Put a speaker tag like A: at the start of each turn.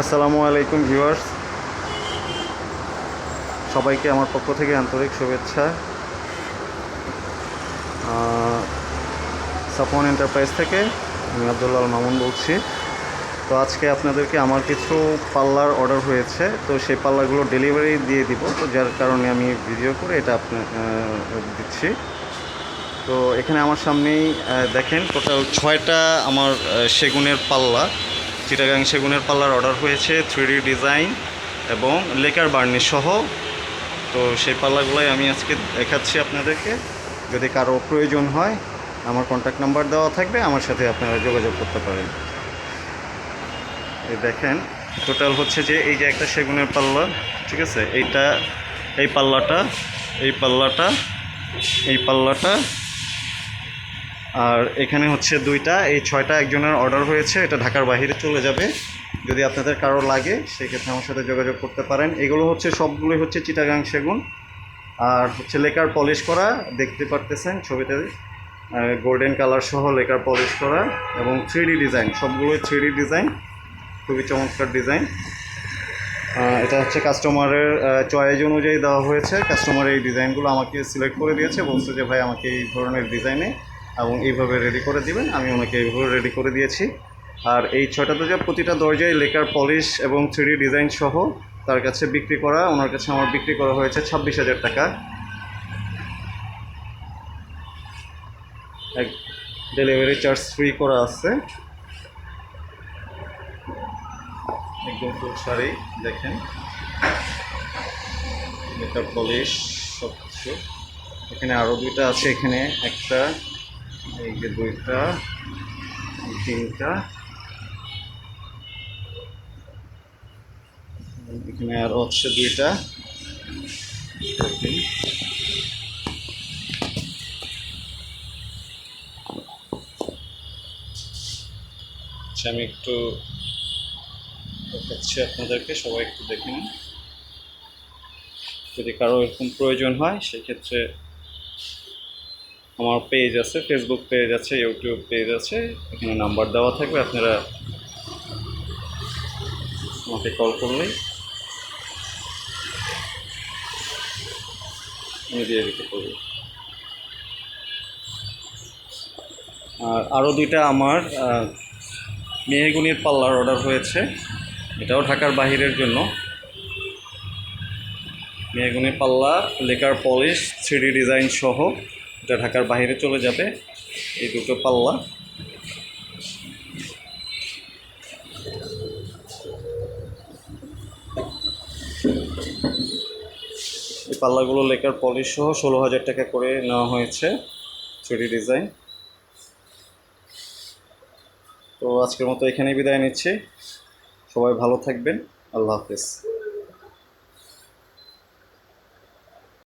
A: আসসালামু আলাইকুম ভিউয়ার্স। সবাইকে আমার পক্ষ থেকে আন্তরিক শুভেচ্ছা। সাপন এন্টারপ্রাইজ থেকে আমি আব্দুল্লাহ আল মামুন বলছি। তো আজকে আপনাদেরকে আমার কিছু পাল্লার অর্ডার হয়েছে। তো সেই পাল্লাগুলো ডেলিভারি দিয়ে দিব। তো যার কারণে আমি ভিডিও করে এটা আপনার দিচ্ছি। তো এখানে আমার সামনেই দেখেন টোটাল ছয়টা আমার সেগুনের পাল্লা। চিটাগাং সেগুনের পাল্লার অর্ডার হয়েছে থ্রি ডিজাইন এবং লেকার বার্নি সহ। তো সেই পাল্লাগুলোই আমি আজকে দেখাচ্ছি আপনাদেরকে। যদি কারও প্রয়োজন হয়, আমার কন্ট্যাক্ট নাম্বার দেওয়া থাকবে, আমার সাথে আপনারা যোগাযোগ করতে পারেন। এই দেখেন টোটাল হচ্ছে যে এই যে একটা সেগুনের পাল্লা, ঠিক আছে? এইটা, এই পাল্লাটা এই পাল্লাটা এই পাল্লাটা আর এখানে হচ্ছে দুইটা, এই ছয়টা একজনের অর্ডার হয়েছে, এটা ঢাকার বাইরে চলে যাবে। যদি আপনাদের কারও লাগে, সেক্ষেত্রে আমার সাথে যোগাযোগ করতে পারেন। এগুলো হচ্ছে সবগুলোই হচ্ছে চিটাগাং সেগুন। আর হচ্ছে লেকার পলিশ করা, দেখতে পারতেছেন ছবিতে গোল্ডেন কালার সহ লেকার পলিশ করা এবং থ্রি ডিজাইন সবগুলোই থ্রি ডিজাইন খুবই চমৎকার ডিজাইন এটা হচ্ছে কাস্টমারের চয়েস অনুযায়ী দেওয়া হয়েছে। কাস্টমার এই ডিজাইনগুলো আমাকে সিলেক্ট করে দিয়েছে, বলছে যে, ভাই, আমাকে এই ধরনের ডিজাইনে এবং এইভাবে রেডি করে দিবেন। আমি ওনাকে এইভাবে রেডি করে দিয়েছি। আর এই ছয়টা দরজা, প্রতিটা দরজায় লেকার পলিশ এবং থ্রি ডিজাইন সহ তার কাছে বিক্রি করা, ওনার কাছে আমার বিক্রি করা হয়েছে ছাব্বিশ হাজার টাকা। এক ডেলিভারি চার্জ ফ্রি করা আছে। একদম ফুল শাড়ি, দেখেন। মেকআপ পলিশ সব কিছু এখানে আরও দুইটা আছে, এখানে একটা এই যে দুইটা তিনটা। এখানে আরও হচ্ছে দুইটা। আচ্ছা আমি একটু দেখাচ্ছি আপনাদেরকে, সবাই একটু দেখে নিন। যদি কারও এরকম প্রয়োজন হয়, সেক্ষেত্রে আমার পেজ আছে ফেসবুক পেজ আছে ইউটিউব পেজ আছে, এখানে নাম্বার দেওয়া থাকবে, আপনারা আমাকে কল করলেই আমি দিয়ে দিতে পারব। আর আরও দুইটা আমার মেহেগুনির পাল্লার অর্ডার হয়েছে, এটাও ঢাকার বাহিরের জন্য। মেহগুনি পাল্লা, লেকার পলিশ থ্রি ডিজাইন সহ। এটা ঢাকার বাইরে চলে যাবে। এই দুটো পাল্লা। এই পাল্লাগুলো লেকার পলিশ সহ ষোলো হাজার টাকা করে নেওয়া হয়েছে থ্রি ডিজাইন তো আজকের মতো এখানেই বিদায় নিচ্ছি। সবাই ভালো থাকবেন। আল্লাহ হাফেজ।